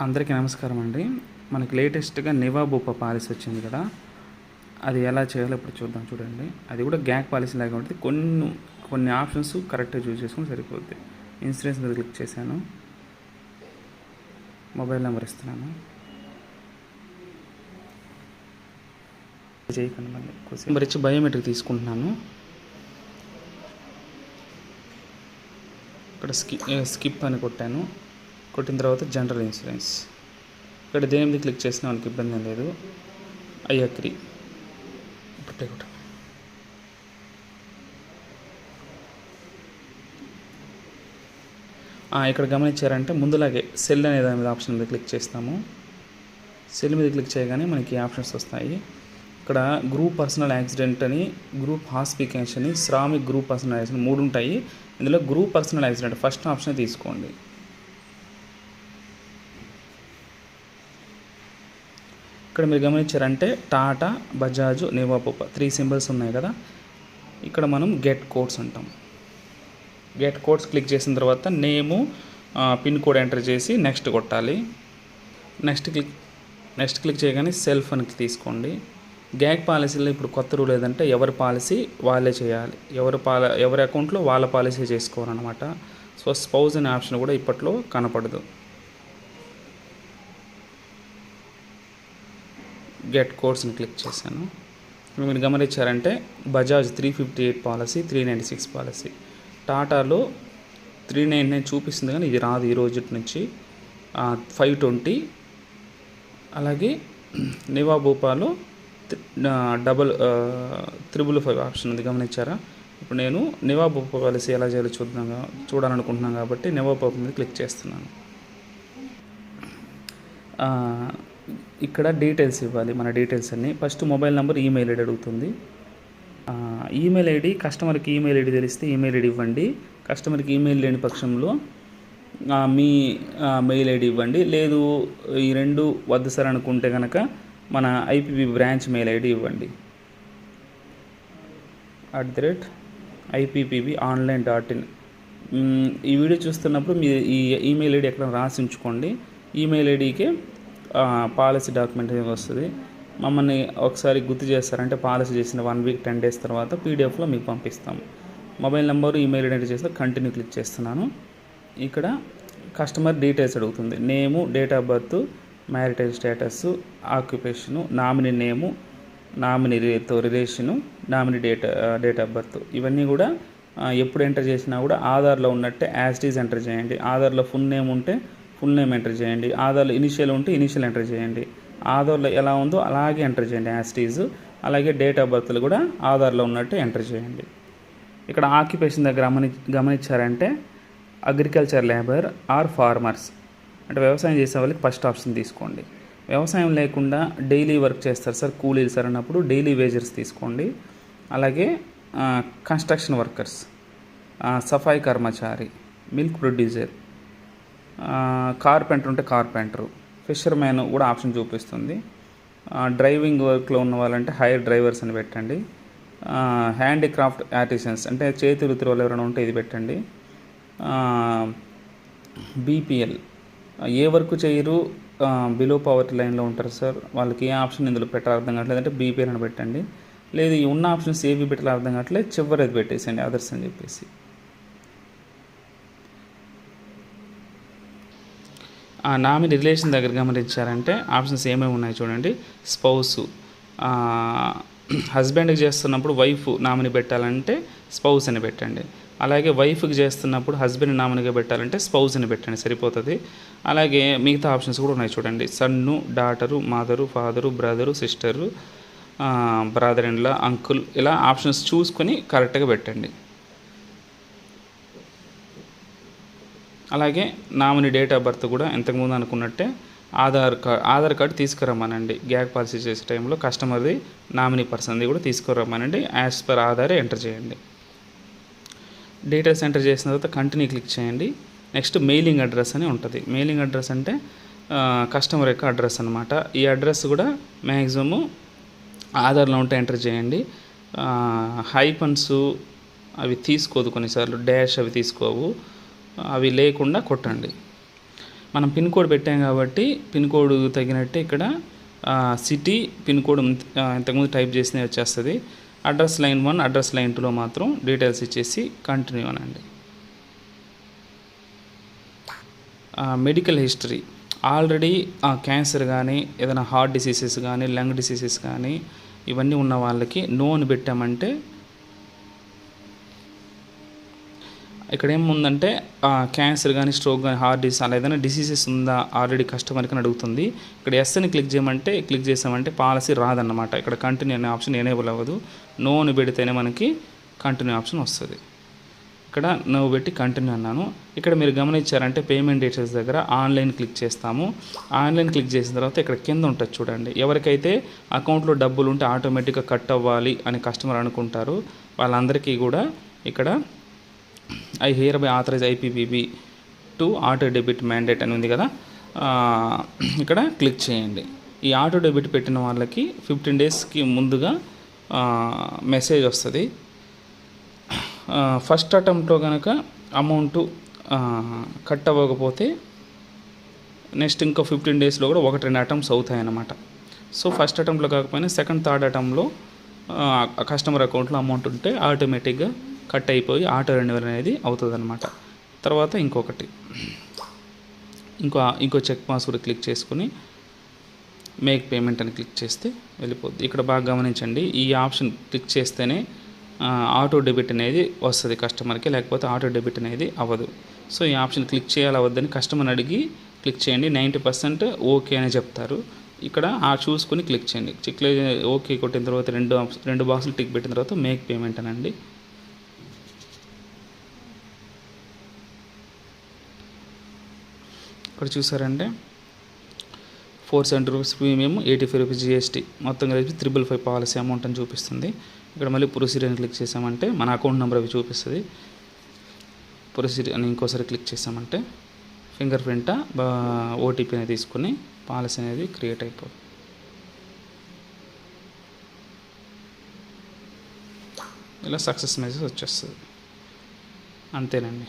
అందరికీ నమస్కారం అండి. మనకి లేటెస్ట్గా నివా నివాబూప పాలసీ వచ్చింది కదా. అది ఎలా చేయాలో ఇప్పుడు చూద్దాం చూడండి. అది కూడా గ్యాక్ పాలసీ లాగా ఉంటుంది. కొన్ని కొన్ని ఆప్షన్స్ కరెక్ట్గా చూస్ చేసుకుని సరిపోద్ది. ఇన్సూరెన్స్ మీద క్లిక్ చేశాను. మొబైల్ నెంబర్ ఇస్తున్నాను. చేయకండి మళ్ళీ నెంబర్ ఇచ్చి బయోమెట్రిక్ తీసుకుంటున్నాను. ఇక్కడ స్కి స్కిప్ అని కొట్టాను. కొట్టిన తర్వాత జనరల్ ఇన్సూరెన్స్ ఇక్కడ దేని మీద క్లిక్ చేసినా మనకి ఇబ్బంది ఏం లేదు. అయ్యక్రి. ఇప్పుడే కొట్టాను ఆ, ఇక్కడ గమనించారంటే ముందులాగే సెల్ అనే దాని మీద ఆప్షన్ మీద క్లిక్ చేస్తాము. సెల్ మీద క్లిక్ చేయగానే మనకి ఆప్షన్స్ వస్తాయి. ఇక్కడ గ్రూప్ పర్సనల్ యాక్సిడెంట్ అని గ్రూప్ హాస్పికేషన్ అని శ్రామిక్ గ్రూప్ పర్సనల్ యాక్సిడెంట్ మూడు ఉంటాయి. ఇందులో group personal accident first option తీసుకోండి. ఇక్కడ మీరు గమనించారంటే టాటా బజాజ్ నివాపోప త్రీ సింబల్స్ ఉన్నాయి కదా. ఇక్కడ మనం గెట్ కోడ్స్ అంటాం. గెట్ కోడ్స్ క్లిక్ చేసిన తర్వాత నేము పిన్ కోడ్ ఎంటర్ చేసి నెక్స్ట్ కొట్టాలి. నెక్స్ట్ క్లిక్ నెక్స్ట్ క్లిక్ చేయగానే సెల్ఫ్ అని తీసుకోండి. గ్యాగ్ పాలసీలో ఇప్పుడు కొత్త రూల్ ఏదంటే ఎవరి పాలసీ వాళ్ళే చేయాలి. ఎవరి పాల ఎవరి అకౌంట్లో వాళ్ళ పాలసీ చేసుకోవాలన్నమాట. సో స్పౌజ్ అనే ఆప్షన్ కూడా ఇప్పట్లో కనపడదు. గెట్ కోడ్స్ని క్లిక్ చేశాను. ఇప్పుడు మీరు గమనించారంటే Bajaj three fifty eight policy three ninety six policy టాటాలో three nine nine చూపిస్తుంది కానీ ఇది రాదు ఈ రోజు నుంచి. ఫైవ్ ట్వంటీ అలాగే నివా భూపాలో డబల్ త్రిబుల్ ఫైవ్ ఆప్షన్ ఉంది. గమనించారా? ఇప్పుడు నేను నివా భూపా పాలసీ ఎలా చేయాలో చూద్దాం చూడాలనుకుంటున్నాను కాబట్టి నివా భూపా మీద క్లిక్ చేస్తున్నాను. ఇక్కడ డీటెయిల్స్ ఇవ్వాలి మన డీటెయిల్స్ అన్ని. First mobile number email ID అడుగుతుంది. ఈమెయిల్ ఐడి కస్టమర్కి ఈమెయిల్ ఐడి తెలిస్తే ఈమెయిల్ ఐడి ఇవ్వండి. కస్టమర్కి ఈమెయిల్ లేని పక్షంలో మీ మెయిల్ ఐడి ఇవ్వండి. లేదు ఈ రెండు వద్దు సార్ అనుకుంటే కనుక మన ఐపీబీ బ్రాంచ్ మెయిల్ ఐడి ఇవ్వండి. At the rate IPPB online dot in. ఈ వీడియో చూస్తున్నప్పుడు మీ ఈ ఈమెయిల్ ఐడి ఎక్కడ రాసి ఉంచుకోండి. ఈమెయిల్ ఐడికే పాలసీ డాక్యుమెంట్ వస్తుంది. మమ్మల్ని ఒకసారి గుర్తు చేస్తారంటే పాలసీ చేసిన వన్ వీక్ టెన్ డేస్ తర్వాత పీడిఎఫ్లో మీకు పంపిస్తాము మొబైల్ నెంబరు ఈమెయిల్ ఐడెంటిటీ చేస్తే కంటిన్యూ క్లిక్ చేస్తున్నాను. ఇక్కడ కస్టమర్ డీటెయిల్స్ అడుగుతుంది. Name date of birth marital status occupation nominee name నామినీతో relation nominee date date of birth ఇవన్నీ కూడా ఎప్పుడు ఎంటర్ చేసినా కూడా ఆధార్లో ఉన్నట్టే యాస్టీస్ ఎంటర్ చేయండి. ఆధార్లో ఫుల్ నేమ్ ఉంటే ఫుల్ నేమ్ ఎంటర్ చేయండి. ఆధార్లో ఇనిషియల్ ఉంటే ఇనిషియల్ ఎంటర్ చేయండి. ఆధార్లో ఎలా ఉందో అలాగే ఎంటర్ చేయండి యాస్టీజ్ అలాగే డేట్ ఆఫ్ బర్త్లు కూడా ఆధార్లో ఉన్నట్టు ఎంటర్ చేయండి. ఇక్కడ ఆక్యుపేషన్ దగ్గర గమని గమనించారంటే అగ్రికల్చర్ లేబర్ ఆర్ ఫార్మర్స్. అంటే వ్యవసాయం చేసే వాళ్ళకి ఫస్ట్ ఆప్షన్ తీసుకోండి. వ్యవసాయం లేకుండా డైలీ వర్క్ చేస్తారు సార్ కూలీలు సార్ అన్నప్పుడు డైలీ వేజర్స్ తీసుకోండి. అలాగే construction workers safai karmachari milk producer carpenter ఉంటే కార్పెంటరు ఫిషర్ కూడా ఆప్షన్ చూపిస్తుంది. డ్రైవింగ్ వర్క్లో ఉన్న వాళ్ళంటే హైర్ డ్రైవర్స్ అని పెట్టండి. హ్యాండిక్రాఫ్ట్ హ్యాండీక్రాఫ్ట్ ఆర్టిసన్స్ అంటే చేతి వృత్తి వాళ్ళు ఎవరైనా ఉంటే ఇది పెట్టండి. బీపీఎల్ ఏ వర్క్ చేయరు బిలో పవర్టీ లైన్లో ఉంటారు సార్. వాళ్ళకి ఏ ఆప్షన్ ఇందులో పెట్టాలి అర్థం కావట్లేదు. అంటే బీపీఎల్ అని పెట్టండి. లేదు ఈ ఉన్న ఆప్షన్స్ ఏవి పెట్టాలి అర్థం కావట్లేదు. చివరిది పెట్టేసండి అదర్స్ అని చెప్పేసి. నామిని రిలేషన్ దగ్గర గమనించారంటే ఆప్షన్స్ ఏమేమి ఉన్నాయి చూడండి. స్పౌస్. హస్బెండ్కి చేస్తున్నప్పుడు వైఫ్ నామిని పెట్టాలంటే స్పౌస్ అని పెట్టండి. అలాగే వైఫ్కి చేస్తున్నప్పుడు హస్బెండ్ నామినిగా పెట్టాలంటే స్పౌస్ అని పెట్టండి సరిపోతుంది. అలాగే మిగతా ఆప్షన్స్ కూడా ఉన్నాయి చూడండి. Son daughter mother father brother sister brother in law uncle ఇలా ఆప్షన్స్ చూసుకొని కరెక్ట్గా పెట్టండి. అలాగే నామినీ డేట్ ఆఫ్ బర్త్ కూడా ఇంతకుముందు అనుకున్నట్టే ఆధార్ కార్డ్ ఆధార్ కార్డు తీసుకురమ్మనండి. గ్యాగ్ పాలసీ చేసే టైంలో కస్టమర్ది నామినీ పర్సన్ది కూడా తీసుకురమ్మనండి. యాజ్ పర్ ఆధారే ఎంటర్ చేయండి. డీటెయిల్స్ ఎంటర్ చేసిన తర్వాత కంటిన్యూ క్లిక్ చేయండి. నెక్స్ట్ మెయిలింగ్ అడ్రస్ అని ఉంటుంది. మెయిలింగ్ అడ్రస్ అంటే కస్టమర్ యొక్క అడ్రస్ అనమాట ఈ అడ్రస్ కూడా మ్యాక్సిమము ఆధార్లో ఉంటే ఎంటర్ చేయండి. హైపన్స్ అవి తీసుకోదు కొన్నిసార్లు. డాష్ అవి తీసుకోవు. అవి లేకుండా కొట్టండి. మనం పిన్ కోడ్ పెట్టాం కాబట్టి పిన్ కోడ్ తగినట్టే ఇక్కడ సిటీ పిన్ కోడ్ ఇంతకుముందు టైప్ చేసిన వచ్చేస్తుంది. Address line one address line టూలో మాత్రం డీటెయిల్స్ ఇచ్చేసి కంటిన్యూ అనండి. Medical history. ఆల్రెడీ క్యాన్సర్ కానీ ఏదైనా హార్ట్ డిసీజెస్ కానీ లంగ్ డిసీజెస్ కానీ ఇవన్నీ ఉన్న వాళ్ళకి నో అని పెట్టామంటే ఇక్కడ ఏముందంటే క్యాన్సర్ కానీ స్ట్రోక్ కానీ హార్ట్ డిసీజ్ అలా ఏదైనా డిసీజెస్ ఉందా ఆల్రెడీ కస్టమర్కి అని అడుగుతుంది. ఇక్కడ ఎస్ అని క్లిక్ చేయమంటే క్లిక్ చేసామంటే పాలసీ రాదన్నమాట. ఇక్కడ కంటిన్యూ అనే ఆప్షన్ ఎనేబుల్ అవ్వదు. నో అని పెడితేనే మనకి కంటిన్యూ ఆప్షన్ వస్తుంది. ఇక్కడ నువ్వు పెట్టి కంటిన్యూ అన్నాను. ఇక్కడ మీరు గమనించారంటే పేమెంట్ డీటెయిల్స్ దగ్గర ఆన్లైన్ క్లిక్ చేస్తాము. ఆన్లైన్ క్లిక్ చేసిన తర్వాత ఇక్కడ కింద ఉంటుంది చూడండి. ఎవరికైతే అకౌంట్లో డబ్బులు ఉంటే ఆటోమేటిక్గా కట్ అవ్వాలి అని కస్టమర్ అనుకుంటారు వాళ్ళందరికీ కూడా ఇక్కడ I hereby authorise IPPB to auto debit mandate అని ఉంది కదా. ఇక్కడ క్లిక్ చేయండి. ఈ ఆటో డెబిట్ పెట్టిన వాళ్ళకి ఫిఫ్టీన్ డేస్కి ముందుగా మెసేజ్ వస్తుంది. ఫస్ట్ అటెంప్ట్లో కనుక అమౌంట్ కట్ అవ్వకపోతే నెక్స్ట్ ఇంకో ఫిఫ్టీన్ డేస్లో కూడా ఒకటి రెండు అటెంప్ట్స్ అవుతాయి అన్నమాట సో ఫస్ట్ అటెంప్ట్లో కాకపోయినా సెకండ్ థర్డ్ అటెంప్ట్లో కస్టమర్ అకౌంట్లో అమౌంట్ ఉంటే ఆటోమేటిక్గా కట్ అయిపోయి ఆటో రెన్యువల్ అనేది అవుతుంది అనమాట తర్వాత ఇంకొకటి. ఇంకో ఇంకో చెక్ బాక్స్ కూడా క్లిక్ చేసుకుని మేక్ పేమెంట్ అని క్లిక్ చేస్తే వెళ్ళిపోద్ది. ఇక్కడ బాగా గమనించండి ఈ ఆప్షన్ క్లిక్ చేస్తేనే ఆటో డెబిట్ అనేది వస్తుంది కస్టమర్కి లేకపోతే ఆటో డెబిట్ అనేది అవ్వదు. సో ఈ ఆప్షన్ క్లిక్ చేయాలి అవద్దని కస్టమర్ అడిగి క్లిక్ చేయండి. నైంటీ పర్సెంట్ ఓకే అని చెప్తారు. ఇక్కడ ఆ చూసుకొని క్లిక్ చేయండి. క్లిక్ ఓకే కొట్టిన తర్వాత రెండు రెండు బాక్సులు టిక్ పెట్టిన తర్వాత మేక్ పేమెంట్ అనండి. ఇక్కడ చూసారంటే four seventy rupees premium eighty five rupees GST మొత్తం కలిపి త్రిబుల్ ఫైవ్ పాలసీ అమౌంట్ అని చూపిస్తుంది. ఇక్కడ మళ్ళీ ప్రొసీడ్ అని క్లిక్ చేసామంటే మన అకౌంట్ నెంబర్ అవి చూపిస్తుంది. ప్రొసీడ్ అని ఇంకోసారి క్లిక్ చేసామంటే ఫింగర్ ప్రింట్ ఓటీపీ అనేది తీసుకుని పాలసీ అనేది క్రియేట్ అయిపోతుంది ఇలా సక్సెస్ మెసేజ్ వచ్చేస్తుంది. అంతేనండి.